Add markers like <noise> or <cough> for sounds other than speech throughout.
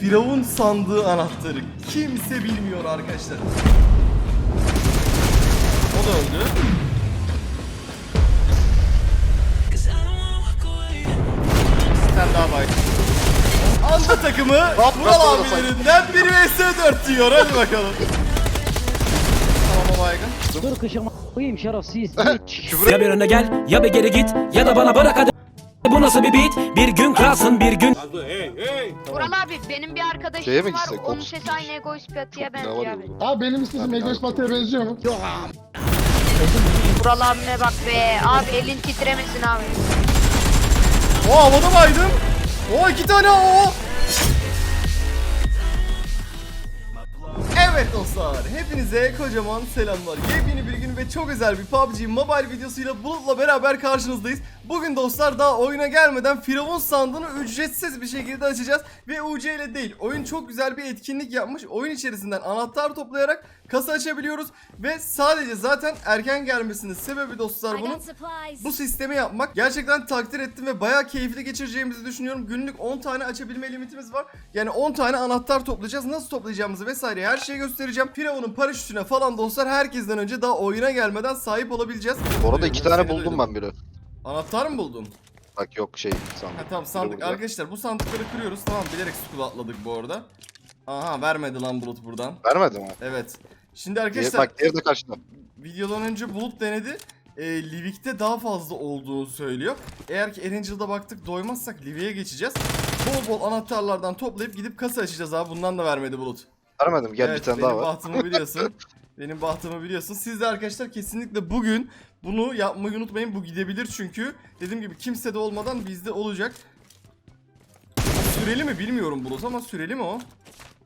Firavun sandığı anahtarı. Kimse bilmiyor arkadaşlar. O da öldü. Tane daha var. Anda takımı <laughs> Vural abilerinden 1 vs 4 diyor. Hadi bakalım. Tamam o baygın. Dur kışıma koyayım şerefsiz. <laughs> Ya bir öne gel ya bir geri git ya da bana bırak hadi Bu nasıl bir beat bir gün kralsın bir gün Vural abi benim bir arkadaşım Şeye mi var. gitsek? Onun sesi aynı Egoist Batı'ya benziyor var abi. Abi benim istedim Egos Batı'ya benziyor mu? Yok Vural abime bak be. Abi elin titremesin abi. O havada baydım. O iki tane o. Evet dostlar, hepinize kocaman selamlar. Yepyeni bir gün ve çok özel bir PUBG Mobile videosuyla Bulut'la beraber karşınızdayız. Bugün dostlar daha oyuna gelmeden Firavun sandığını ücretsiz bir şekilde açacağız. Ve UC ile değil, oyun çok güzel bir etkinlik yapmış. Oyun içerisinden anahtar toplayarak kasa açabiliyoruz. Ve sadece zaten erken gelmesinin sebebi dostlar bunun bu sistemi yapmak gerçekten takdir ettim ve bayağı keyifli geçireceğimizi düşünüyorum. Günlük 10 tane açabilme limitimiz var. Yani 10 tane anahtar toplayacağız. Nasıl toplayacağımızı vesaire her şeyi göstereceğim. Firavun'un paraşütüne falan dostlar herkesten önce daha oyuna gelmeden sahip olabileceğiz. Bu arada iki tane buldum ben biri. Anahtar mı buldun? Bak yok şey Ha sandık. tamam sandık. Burada. Arkadaşlar bu sandıkları kırıyoruz. Tamam bilerek skull atladık bu arada. Aha vermedi lan bulut buradan. Vermedi mi? Evet. Şimdi arkadaşlar bak diğeri de karşıda. videodan önce Bulut denedi. E, Livik'te daha fazla olduğunu söylüyor. Eğer ki Erangel'da baktık doymazsak Livik'e geçeceğiz. Bol bol anahtarlardan toplayıp gidip kasa açacağız abi. Bundan da vermedi Bulut. Vermedim gel evet, bir tane daha var. bahtımı biliyorsun. <laughs> benim bahtımı biliyorsun. Siz de arkadaşlar kesinlikle bugün bunu yapmayı unutmayın. Bu gidebilir çünkü. Dediğim gibi kimse de olmadan bizde olacak. Süreli mi bilmiyorum Bulut ama süreli mi o?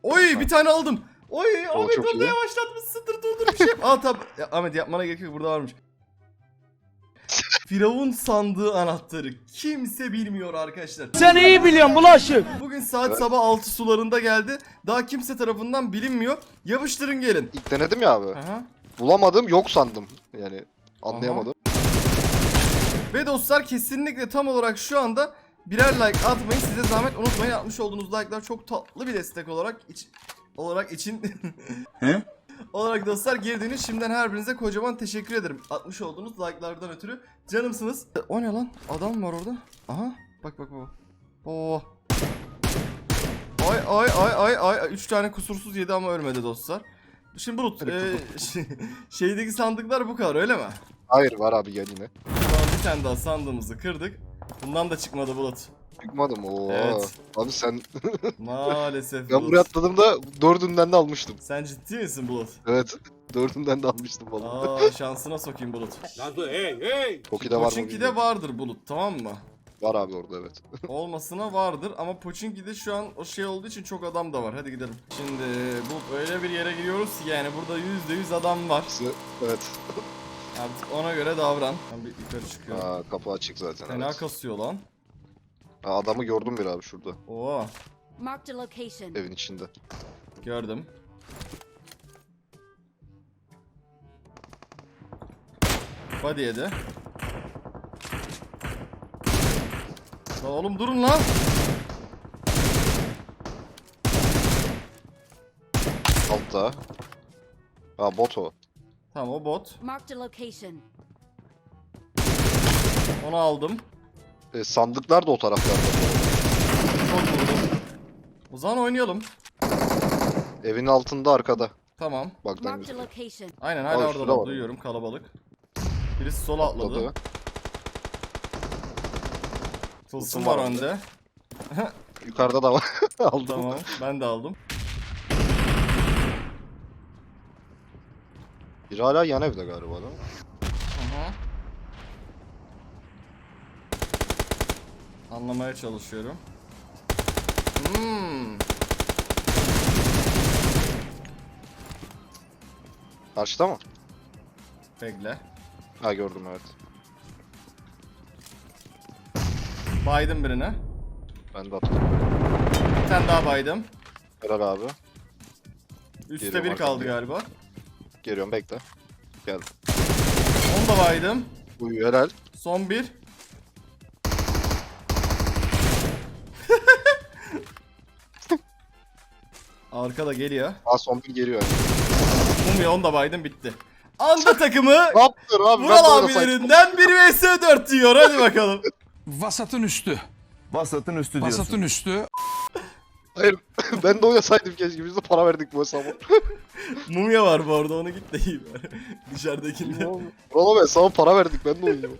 Oy bir tane aldım. Oy O Ahmet çok onu da iyi. yavaşlatmışsındır durdur bir şey. yap. <laughs> Aa tabi. Ya, Ahmet yapmana gerek yok burada varmış. Firavun sandığı anahtarı. Kimse bilmiyor arkadaşlar. Sen iyi biliyorsun bulaşık. Bugün saat Evet. sabah 6 sularında geldi. Daha kimse tarafından bilinmiyor. Yapıştırın gelin. İlk denedim ya abi. Aha. Bulamadım yok sandım. Yani anlayamadım. Ve dostlar kesinlikle tam olarak şu anda birer like atmayı size zahmet unutmayın. Atmış olduğunuz like'lar çok tatlı bir destek olarak iç, olarak için <laughs> olarak dostlar girdiğiniz şimdiden her birinize kocaman teşekkür ederim. Atmış olduğunuz like'lardan ötürü canımsınız. O ne lan? Adam var orada. Aha. Bak bak bak. Oo. Ay ay ay ay ay. Üç tane kusursuz yedi ama ölmedi dostlar. Şimdi Bulut, e, şeydeki sandıklar bu kadar öyle mi? Hayır var abi gel yine. Bir tane daha sandığımızı kırdık. Bundan da çıkmadı Bulut. Çıkmadım oo. Evet. Abi sen <laughs> Maalesef ben Bulut. buraya atladığımda dördünden de almıştım. Sen ciddi misin Bulut? Evet. <laughs> Dördünden de almıştım vallahi. Aa şansına sokayım Bulut. Toki'de var mı? Bilmiyorum. vardır Bulut tamam mı? Var abi orada evet. <laughs> Olmasına vardır ama Pochinki'de şu an o şey olduğu için çok adam da var. Hadi gidelim. Şimdi Bulut öyle bir yere giriyoruz ki yani burada %100 adam var. Evet. Artık ona göre davran. Ben bir yukarı çıkıyorum. Aa, kapı açık zaten. Fena Evet. kasıyor lan. Aa, adamı gördüm bir abi şurada. Oo Marked a location. Evin içinde. gördüm. Body yedi. Lan oğlum durun lan. Altta. Aa bot o. Tamam o bot. Marked a location. Onu aldım. E, sandıklar da o taraflarda. Çok vurdum. O zaman oynayalım. Evin altında arkada. Tamam. Marked a location. Aynen hala orada şurada var. duyuyorum kalabalık. Birisi sola atladı. Atladı. Tılsım Tılsım var var önde. <laughs> Yukarıda da var. <laughs> Aldım. Tamam ben de aldım. Biri hala yan evde galiba değil mi? Aha. Anlamaya çalışıyorum. Hmm. Karşıda mı? Bekle. Ha gördüm evet. Baydım birine. Ben de atıyorum. Bir tane daha baydım. Helal abi. Üste Geliyorum bir kaldı arkamda. galiba. Geliyorum bekle. Geldim. Onu da baydım. Uy helal. Son bir. Arkada geliyor. Aa son bir geliyor. Mumya onu da baydım bitti. Anda takımı <laughs> Ne yaptın abi? Vural abilerinden 1 vs 4 diyor. Hadi bakalım. <laughs> Vasatın üstü. Vasatın üstü diyorsun. Vasatın üstü. Hayır. <laughs> ben de oynasaydım keşke. Biz de para verdik bu hesaba. Mumya var bu arada onu git de iyi bari. Dışarıdakinde. Vural abi hesaba para verdik. Ben de oynuyorum.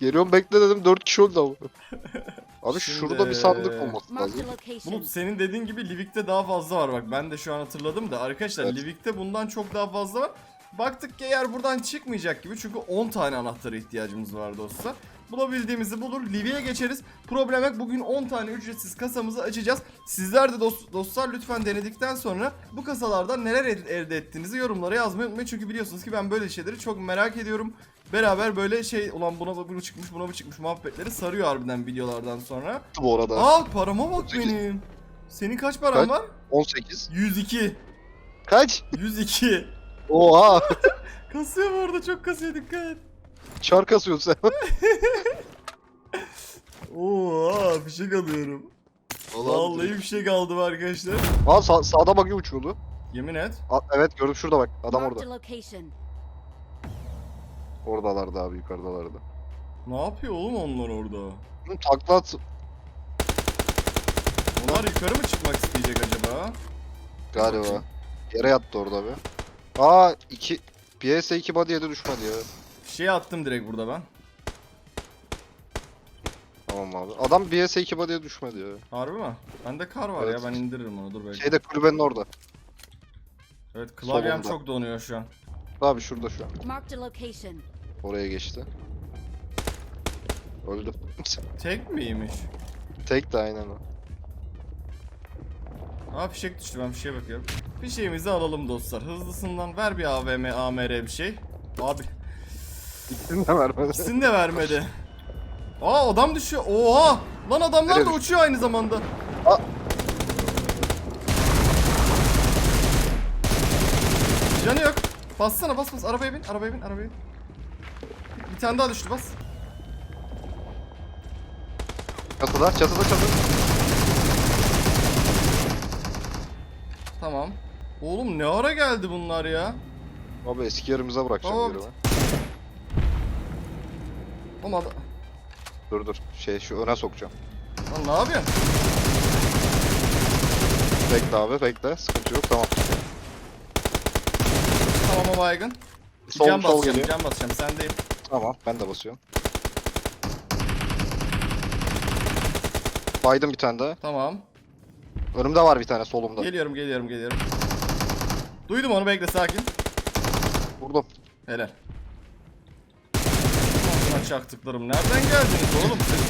Geliyorum bekle dedim. 4 kişi öldü ama. Abi Şimdi- şurada bir sandık olması lazım. Bulut senin dediğin gibi Livik'te daha fazla var bak ben de şu an hatırladım da arkadaşlar Evet. Livik'te bundan çok daha fazla var. Baktık ki eğer buradan çıkmayacak gibi çünkü 10 tane anahtara ihtiyacımız var dostlar. Bulabildiğimizi bulur Livik'e geçeriz. Problem yok bugün 10 tane ücretsiz kasamızı açacağız. Sizler de dost- dostlar lütfen denedikten sonra bu kasalardan neler el- elde ettiğinizi yorumlara yazmayı unutmayın. Çünkü biliyorsunuz ki ben böyle şeyleri çok merak ediyorum. Beraber böyle şey ulan buna bu çıkmış buna bu çıkmış muhabbetleri sarıyor harbiden videolardan sonra. Bu arada. Aa parama bak 18. benim. Senin kaç paran Kaç? var? 18. 102. Kaç? 102. Oha. <laughs> Kasıyor bu arada çok kasıyor dikkat et. Çar kasıyorsun sen. <laughs> Oo fişek alıyorum. Vallahi fişek aldım arkadaşlar. Aa sağ, sağda bakıyor uçuyordu. Yemin et. Aa, evet gördüm şurada bak. Adam orada. a. Oradalardı abi yukarıdalardı. Ne yapıyor oğlum onlar orada? Hı, Takla at. Onlar yukarı mı çıkmak isteyecek acaba? Galiba. Yere yattı orada bir. Aa 2 PS2 body'ye de düşmedi ya. Şey attım direkt burada ben. Tamam abi. Adam BS2 body'ye düşmedi ya. Harbi mi? Bende kar var Evet. ya ben indiririm onu dur belki. Şeyde kulübenin orada. Evet klavyem solunda. çok donuyor şu an. Abi şurada şu an. Marked a location. Oraya geçti. Öldü. <laughs> Tek miymiş? Tek de aynen o. Aa fişek düştü ben fişeğe bakıyorum. Fişeğimizi alalım dostlar. Hızlısından ver bir AVM, AMR bir şey. Abi İkisini de vermedi. ikisini de vermedi. Aa adam düşüyor. Oha! Lan adamlar Nereye da uçuyor aynı zamanda. Aa! Canı yok. Bassana bas bas arabaya bin arabaya bin arabaya bin. Bir tane daha düştü bas. Çatıda çatıda çatıda. Tamam. Oğlum ne ara geldi bunlar ya? Abi eski yerimize bırakacağım Tamam. geri ben. Oğlum adam... Dur dur. Şey şu öne sokacağım. Lan ne yapıyorsun? Bekle abi bekle. Sıkıntı yok tamam. Tamam o baygın. Sol can sol basacağım, geliyor. can basacağım. Sendeyim. Tamam ben de basıyorum. Baydım bir tane daha. Tamam. Önümde var bir tane solumda. Geliyorum, geliyorum, geliyorum. Duydum onu bekle sakin. Vurdum. Helal. Çaktıklarım nereden geldiniz oğlum siz?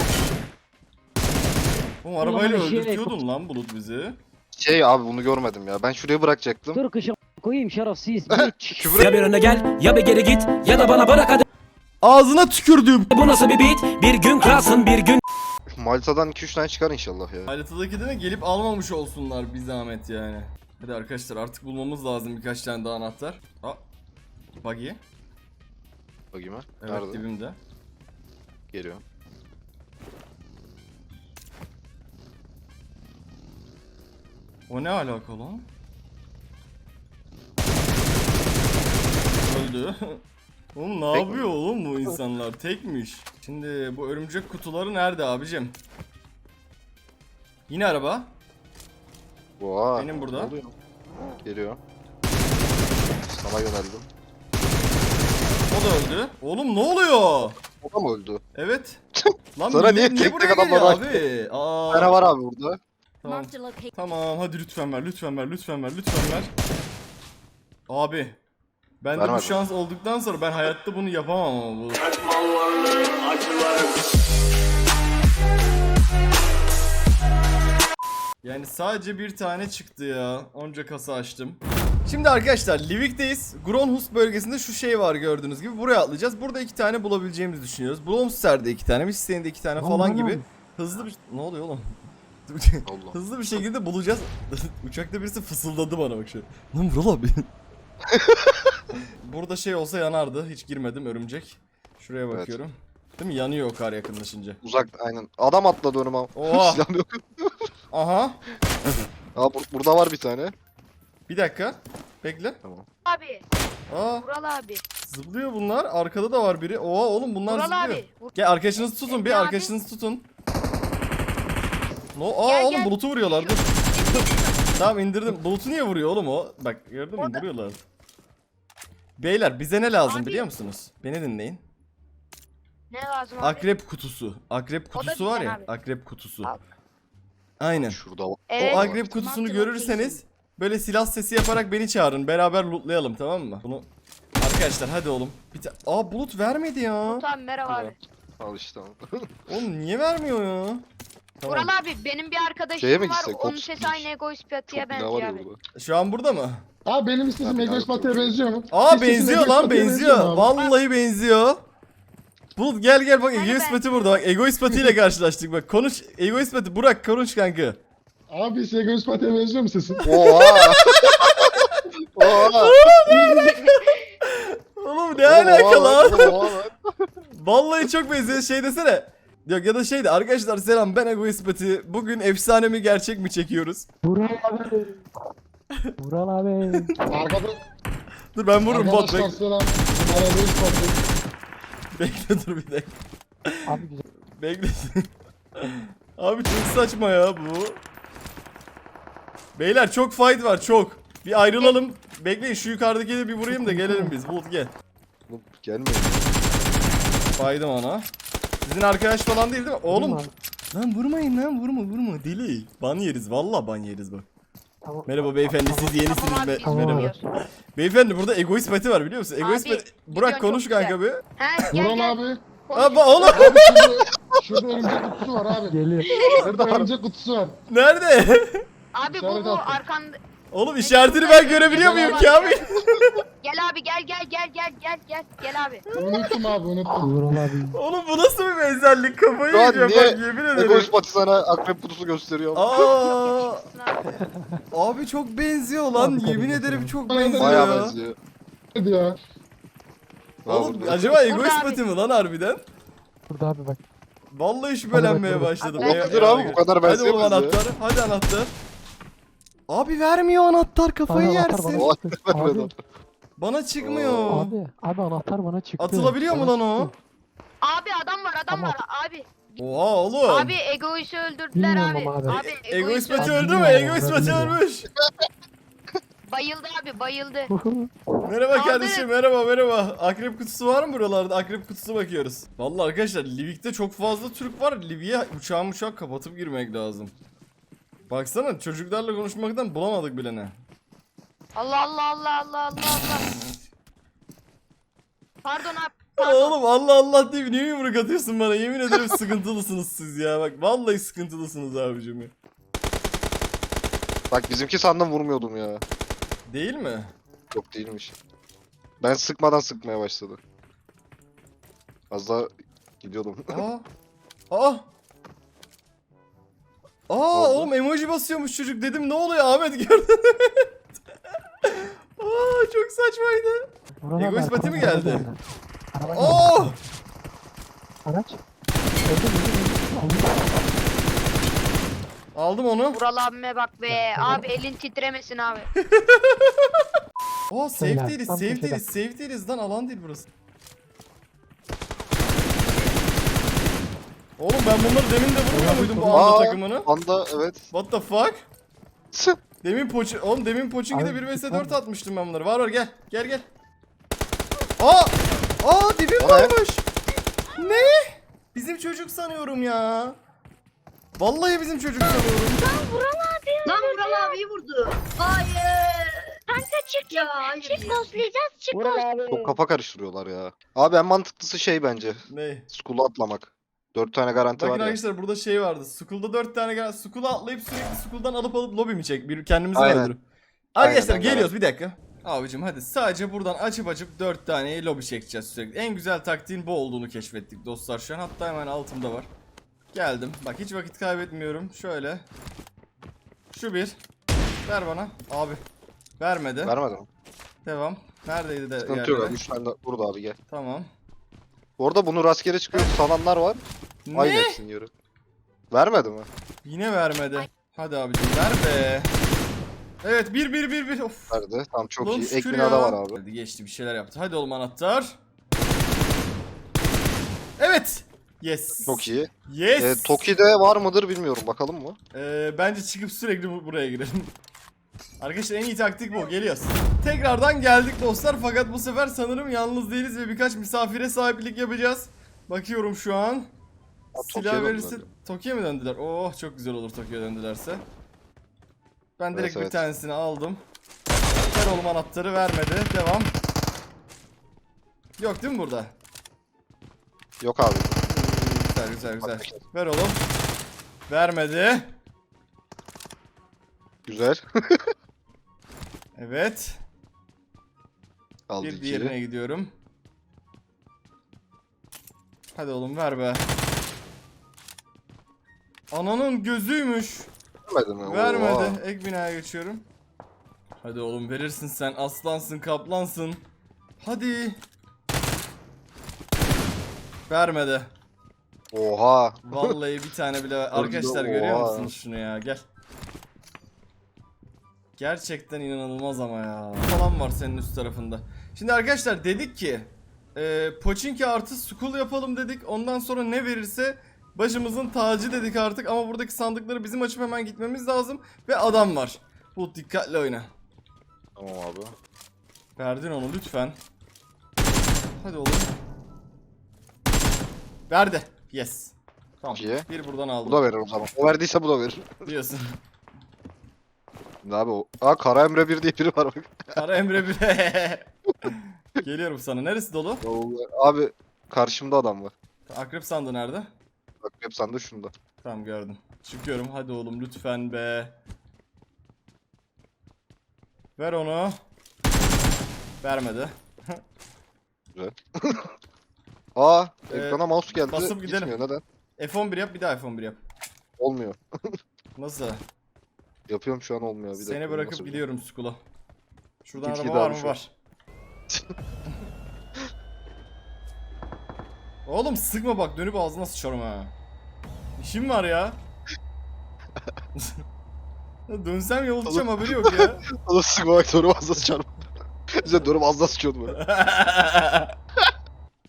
Oğlum arabayla bir şey- öldürtüyordun lan Bulut bizi. Şey abi bunu görmedim ya. Ben şuraya bırakacaktım. Dur kışa koyayım şerefsiz. bitch. <laughs> Küfür Ya bir öne gel ya bir geri git ya da bana bırak hadi Ağzına tükürdüm. Bu nasıl bir beat bir gün kralsın bir gün <laughs> Malta'dan 2-3 tane çıkar inşallah ya. Haritadaki de gelip almamış olsunlar bir zahmet yani. Hadi arkadaşlar artık bulmamız lazım birkaç tane daha anahtar. Aa. Buggy. Bakayım ha. Evet Nerede? dibimde. Geliyor. O ne alaka lan? Öldü. <laughs> oğlum ne Tek mi? yapıyor oğlum bu insanlar? Tekmiş. Şimdi bu örümcek kutuları nerede abicim? Yine araba. Oha. Benim burada. oluyor? Geliyor. Sana yöneldim. O da öldü. Oğlum ne oluyor? O da mı öldü? Evet. <laughs> Lan Sana niye tek tek buraya adamlar geliyor abi? Aa. Var abi burada. Tamam. Marked a location. Tamam hadi lütfen ver lütfen ver lütfen ver lütfen ver. Abi. Ben de bu şans olduktan sonra ben hayatta bunu yapamam ama bu. Yani sadece bir tane çıktı ya. Onca kasa açtım. Şimdi arkadaşlar Livik'teyiz. Gronhus bölgesinde şu şey var gördüğünüz gibi. Buraya atlayacağız. Burada iki tane bulabileceğimizi düşünüyoruz. Blomster'de iki tane, Misten'de iki tane falan gibi. Hızlı bir... Ne oluyor oğlum? <laughs> Hızlı bir şekilde bulacağız. <laughs> Uçakta birisi fısıldadı bana bak şöyle. Lan Vural abi. <laughs> Burada şey olsa yanardı. Hiç girmedim örümcek. Şuraya Evet. bakıyorum. Değil mi? Yanıyor kar yakınlaşınca. Uzak aynen. Adam atladı önüme. Oha. Silah yok. Aha. Aa bur- burada var bir tane. Bir dakika. Bekle. Abi. Aa Vural abi. zıplıyor bunlar. Arkada da var biri. Oha oğlum bunlar Vural zıplıyor. abi. Vur- Gel arkadaşınızı tutun bir Emre abi. arkadaşınızı tutun. No, aa Gel, oğlum gel. bulutu vuruyorlar dur. <laughs> tamam indirdim. Bulutu niye vuruyor oğlum o? Bak gördün mü vuruyorlar. Beyler bize ne lazım Abi. biliyor musunuz? Beni dinleyin. Ne lazım abi? Akrep kutusu. Akrep O da kutusu var bizden ya. abi. Akrep kutusu. Al. Aynen. Şurada var. Evet. O akrep kutusunu görürseniz böyle silah sesi yaparak beni çağırın. Beraber lootlayalım tamam mı? Bunu Arkadaşlar hadi oğlum. Bir ta- Aa bulut vermedi ya. Tamam merhaba abi. Al işte. <laughs> Oğlum niye vermiyor ya? Tamam. Vural abi benim bir arkadaşım Şeye mi var. gitsek? Onun Otuz sesi aynı egoist Batı'ya bina benziyor var ya abi. burada. Şu an burada mı? Abi benim istedim Abi. Batı'ya benziyor mu? Aa benziyor lan Batı'ya benziyor. mu abi? Vallahi benziyor. Bulut gel gel bak Hani Egoist ben- burada bak Egoist Pati ile <laughs> karşılaştık bak konuş Egoist Pati Burak konuş kanka. Abi size Egoist Batı'ya benziyor mu sesin? Oha! Oha! Oğlum ne alaka lan? Vallahi çok benziyor şey desene. Yok ya da şeydi arkadaşlar selam ben Egoist Pati. Bugün efsane mi gerçek mi çekiyoruz? Vural abi. Vural abi. Arkada, Dur ben vururum bot arkadaşlar bek selam. Ben Egoist Batı. bekle dur bir dakika. Abi güzel. Bekle. Abi çok saçma ya bu. Beyler çok fight var çok. Bir ayrılalım. Bekleyin şu yukarıdakini bir vurayım da gelelim biz. Bulut gel. Oğlum, Gelmeyin. Faydım ona. Sizin arkadaş falan değil değil mi? Oğlum. abi. Lan vurmayın lan vurma vurma deli. Ban yeriz valla ban yeriz bak. Tamam. Merhaba beyefendi siz yenisiniz. Be- Tamam. Merhaba. Beyefendi burada egoist pati var biliyor musun? Egoist Abi, pati. Burak konuş çok kanka bir. Gel gel. abi. Konuş. Abi oğlum Abi şurada, şurada örümcek kutusu var abi. Geliyor. Şurada örümcek kutusu var. nerede? Abi bu İşaret bu attım. arkanda. Oğlum işaretini ben görebiliyor muyum ki abi? <laughs> Gel abi gel gel gel gel gel gel gel abi. Unuttum abi unuttum. Vural abi. Oğlum bu nasıl bir benzerlik kafayı Şu an yiyeceğim niye bak yemin ederim. Egoist Batı sana akrep kutusu gösteriyor. Aa, Abi. <laughs> abi çok benziyor lan. Abi, Yemin tabii, ederim çok Bayağı benziyor Bayağı ya. benziyor. Hadi ya. Oğlum acaba egoist abi. pati mi lan harbiden? Burada abi bak. Vallahi şüphelenmeye Hadi başladım. Ya- Dur abi, bu kadar Hadi oğlum benzemez ya. anahtar. Hadi anahtar. Abi vermiyor anahtar kafayı Abi anahtar yersin. bana çıktı. <laughs> Abi, Bana çıkmıyor. abi, abi anahtar bana çıktı. Atılabiliyor mu Bana lan o? çıktı. Abi adam var adam Tamam. var abi. Oha oğlum. Abi egoist'i öldürdüler Bilmiyorum abi. ama abi. Abi Egoist egoist'i öldü mü? bilmiyorum, Egoist ben bilmiyorum. ölmüş. <laughs> bayıldı abi bayıldı. <laughs> Merhaba Abi. kardeşim merhaba merhaba. Akrep kutusu var mı buralarda? Akrep kutusu bakıyoruz. Vallahi arkadaşlar Livik'te çok fazla Türk var. Livik'e uçağı uçak kapatıp girmek lazım. Baksana çocuklarla konuşmaktan bulamadık bile ne. Allah Allah Allah Allah Allah Allah. Pardon abi. Pardon. Oğlum Allah Allah deyip niye yumruk atıyorsun bana? Yemin ederim <laughs> sıkıntılısınız siz ya. Bak vallahi sıkıntılısınız abicim ya. Bak bizimki sandım vurmuyordum ya. Değil mi? Yok değilmiş. Ben sıkmadan sıkmaya başladı. Az daha gidiyordum. Aa. Aa. Aa oğlum emoji basıyormuş çocuk dedim ne oluyor Ahmet gördün mü? <laughs> Aa çok saçmaydı. Vural abi, Egoist pati mi geldi? araba. Oo! Araç. Öldü mü? Aldım. Aldım onu. Vural abime bak be. Abi elin titremesin abi. <laughs> Aa safe Beyler, değiliz, tam safe köşede. değiliz, safe değiliz lan alan değil burası. Oğlum ben bunları demin de vurmuyor muydum bu anda takımını? Anda evet. What the fuck? Demin poçi... Oğlum demin Pochinki'de Abi, 1 vs tamam. 4 atmıştım ben bunları. Var var gel. Gel gel. Aa! Aa dibim O ne? varmış. Ne? Bizim çocuk sanıyorum ya. Vallahi bizim çocuk sanıyorum. Lan Vural abiyi vurdu. Hayır. Kanka çık ya. Hayır çık ghostlayacağız çık Vural. Çok kafa karıştırıyorlar ya. Abi en mantıklısı şey bence. Ne? School'a atlamak. Dört tane garanti Bakın var ya. arkadaşlar burada şey vardı. School'da 4 tane gel. School'a atlayıp sürekli School'dan alıp alıp lobi mi çek? Bir kendimizi mi Aynen. öldürüp? Arkadaşlar Aynen, geliyoruz bir dakika. Abicim hadi sadece buradan açıp açıp 4 taneyi lobi çekeceğiz sürekli. En güzel taktiğin bu olduğunu keşfettik dostlar şu an. Hatta hemen altımda var. Geldim. Bak hiç vakit kaybetmiyorum. Şöyle. Şu bir. Ver bana. Abi. Vermedi. Vermedim. Devam. Neredeydi de Sıkıntı yok yerleri? abi. Üç tane de burada abi gel. Tamam. Orada bunu rastgele çıkıyor salanlar var. Aynı Ne? hepsini yürü. Vermedi mi? Yine vermedi. Hadi abicim ver be. Evet 1 1 1 1. Of. Nerede? Tamam çok Lan iyi. Şükür ya. var abi. Hadi geçti bir şeyler yaptı. Hadi oğlum anahtar. Evet. Yes. Çok iyi. Yes. Ee, Toki'de var mıdır bilmiyorum. Bakalım mı? Ee, bence çıkıp sürekli bu- buraya girelim. Arkadaşlar en iyi taktik bu. Geliyoruz. Tekrardan geldik dostlar fakat bu sefer sanırım yalnız değiliz ve birkaç misafire sahiplik yapacağız. Bakıyorum şu an. Silah verirse. Tokyo'ya mı döndüler? Oh çok güzel olur Tokyo'ya döndülerse. Ben direkt Evet, bir evet. tanesini aldım. Ver oğlum anahtarı vermedi. Devam. Yok değil mi burada? Yok abi. Güzel güzel güzel. Ver oğlum. Vermedi. Güzel. <laughs> Evet. Aldı Bir ikiyi. diğerine gidiyorum. Hadi oğlum ver be. Ananın gözüymüş. Vermedi mi? Vermedi. Oha. Ek binaya geçiyorum. Hadi oğlum verirsin sen. Aslansın, kaplansın. Hadi. Vermedi. Oha. Vallahi bir tane bile Arkadaşlar görüyor musunuz şunu ya? Gel. Gerçekten inanılmaz ama ya. Falan var senin üst tarafında. Şimdi arkadaşlar dedik ki e, Pochinki artı Skull yapalım dedik. Ondan sonra ne verirse başımızın tacı dedik artık. Ama buradaki sandıkları bizim açıp hemen gitmemiz lazım. Ve adam var. Bu dikkatli oyna. Tamam abi. Verdin onu lütfen. Hadi oğlum. Verdi. Yes. Tamam. İyi. Bir buradan aldım. Bu da verir o zaman. O verdiyse bu da verir. Diyorsun. Ne abi o? Aa Kara Emre 1 diye biri var bak. <laughs> Kara Emre bile. <laughs> Geliyorum sana. Neresi dolu? Abi karşımda adam var. Akrep sandı nerede? Bak hep sende şunda. Tamam gördüm. Çıkıyorum. Hadi oğlum lütfen be. Ver onu. Vermedi. <laughs> Aa Ee, ekrana mouse geldi. basıp gidelim. Gitmiyor neden? F11 yap bir daha F11 yap. Olmuyor. Nasıl? Yapıyorum şu an olmuyor. Bir dakika, Seni bırakıp nasıl- gidiyorum Skull'a. Şuradan Git araba git var abi mı? şu an. Var. <laughs> Oğlum sıkma bak dönüp ağzına sıçarım ha. İşim var ya. Ya <laughs> Dönsem yollayacağım haberi yok ya. <laughs> Oğlum sıkma bak doğru ağzına sıçarım. Bize doğru ağzına sıçıyordum böyle.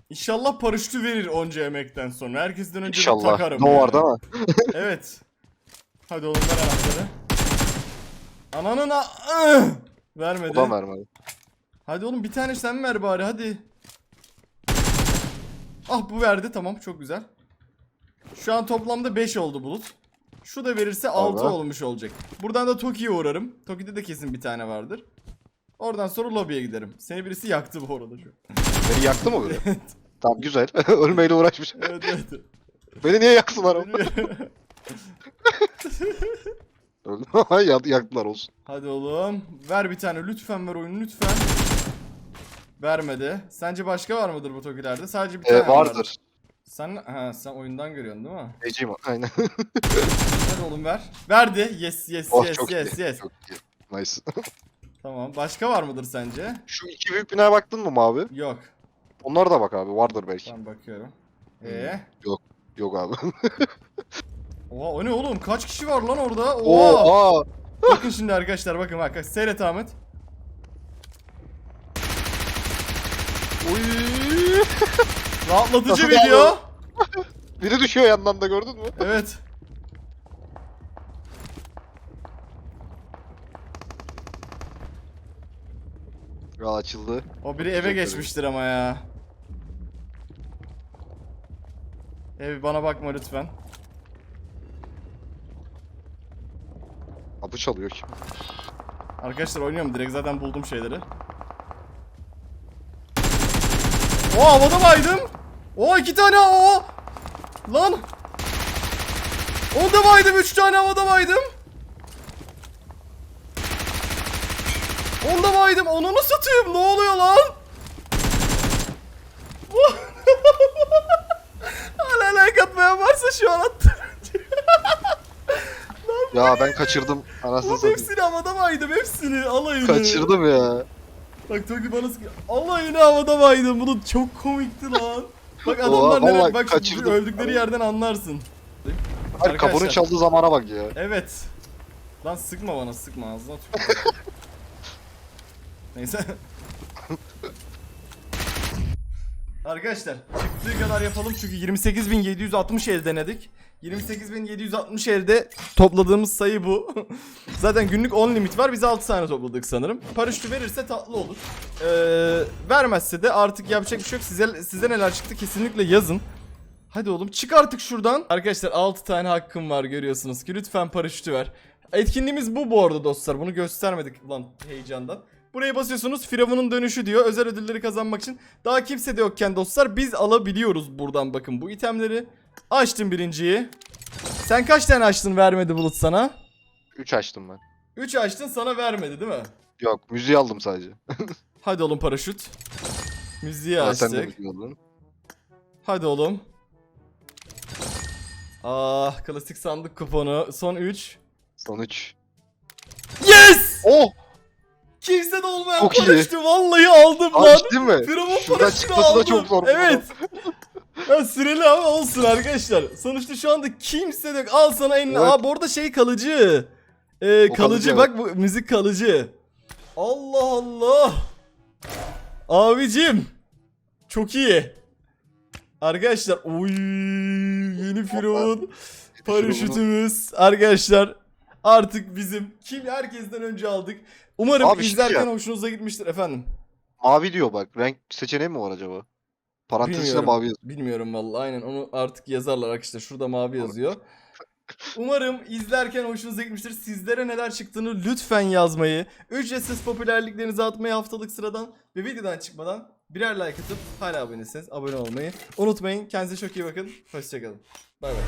İnşallah paraşütü verir onca emekten sonra. Herkesten önce bir İnşallah. takarım. Ne yani. değil mi? Evet. Hadi oğlum ver anahtarı. Ananın a- Ih! <clears throat> Vermedi. O da vermedi. Hadi oğlum bir tane sen ver bari hadi. Ah bu verdi tamam çok güzel. Şu an toplamda 5 oldu bulut. Şu da verirse 6 Tamam. olmuş olacak. Buradan da Toki'ye uğrarım. Toki'de de kesin bir tane vardır. Oradan sonra lobiye giderim. Seni birisi yaktı bu arada şu. Beni yaktı mı böyle? <laughs> tamam güzel. <laughs> Ölmeyle uğraşmış. Evet evet. Beni niye yaksınlar oğlum? <laughs> <laughs> Yak- yaktılar olsun. Hadi oğlum. Ver bir tane lütfen ver oyunu lütfen. Vermedi. Sence başka var mıdır bu Toki'lerde? Sadece bir tane Ee, mi vardır. Sen ha sen oyundan görüyorsun değil mi? Neciyim aynen. <laughs> Hadi oğlum ver. Verdi. Yes yes oh yes çok yes iyi. yes. Çok iyi. Nice. <laughs> Tamam. Başka var mıdır sence? Şu iki büyük binaya baktın mı abi? Yok. Onlara da bak abi. Vardır belki. Ben bakıyorum. Ee? Yok abi. Oha o ne oğlum? Kaç kişi var lan orada? Oha! Oo, aa. Bakın şimdi arkadaşlar bakın bak. Seyret Ahmet. Uy. <laughs> Rahatlatıcı Nasıl video. Biri düşüyor yandan da gördün mü? Evet. Ya açıldı. O biri eve Teşekkür geçmiştir ama ya. Ev bana bakma lütfen. Kapı çalıyor ki. Arkadaşlar oynuyorum direkt zaten buldum şeyleri. O havada baydım. O iki tane o. Lan. Onda baydım üç tane havada baydım. Onda baydım onu nasıl satayım ne oluyor lan? <laughs> Hala like atmayan varsa şu an attı. <laughs> Ya ben kaçırdım. Anasını Oğlum satayım. hepsini havada baydım hepsini alayını. Kaçırdım ya. Bak Toki bana sıkıyor. Allah yine havada baydım. Bunu çok komikti lan. Bak adamlar Oha, nereye vallahi bak kaçırdım. öldükleri yerden anlarsın. Hayır Arkadaşlar. kapının çaldığı zamana bak ya. Evet. Lan sıkma bana sıkma ağzına tükür. <laughs> Neyse. Arkadaşlar çıktığı kadar yapalım çünkü 28.760 el denedik. 28.760 elde topladığımız sayı bu. <laughs> Zaten günlük 10 limit var. Biz 6 tane topladık sanırım. Paraşütü verirse tatlı olur. Ee, vermezse de artık yapacak bir şey yok. Size, size neler çıktı kesinlikle yazın. Hadi oğlum çık artık şuradan. Arkadaşlar 6 tane hakkım var görüyorsunuz ki. Lütfen paraşütü ver. Etkinliğimiz bu bu arada dostlar. Bunu göstermedik lan heyecandan. Buraya basıyorsunuz Firavun'un dönüşü diyor. Özel ödülleri kazanmak için. Daha kimse de yokken dostlar biz alabiliyoruz buradan bakın bu itemleri. Açtım birinciyi. Sen kaç tane açtın vermedi Bulut sana? 3 açtım ben. 3 açtın sana vermedi değil mi? Yok müziği aldım sadece. <laughs> Hadi oğlum paraşüt. Müziği Aa, sen de açtık. müziği aldın. Hadi oğlum. Ah klasik sandık kuponu. Son 3. Son 3. Yes! Oh! Kimse de olmayan Çok iyi. paraşütü vallahi aldım lan. Aç değil mi? Firavun Şuradan paraşütü çıkması aldım. da çok zor. Evet. ya süreli ama olsun arkadaşlar. Sonuçta şu anda kimse de yok. Al sana en... Evet. Aa bu arada şey kalıcı. Ee, kalıcı, kalıcı, bak bu müzik kalıcı. Allah Allah. Abicim. Çok iyi. Arkadaşlar oy yeni Firavun paraşütümüz. Arkadaşlar artık bizim kim herkesten önce aldık. Umarım Abi, izlerken ya. hoşunuza gitmiştir efendim. Mavi diyor bak. Renk seçeneği mi var acaba? Bilmiyorum. mavi yazıyor. Bilmiyorum vallahi aynen onu artık yazarlar arkadaşlar. Şurada mavi yazıyor. Umarım izlerken hoşunuza gitmiştir. Sizlere neler çıktığını lütfen yazmayı, ücretsiz popülerliklerinizi atmayı haftalık sıradan ve videodan çıkmadan birer like atıp hala aboneyseniz abone olmayı unutmayın. Kendinize çok iyi bakın. Hoşçakalın. Bay bay.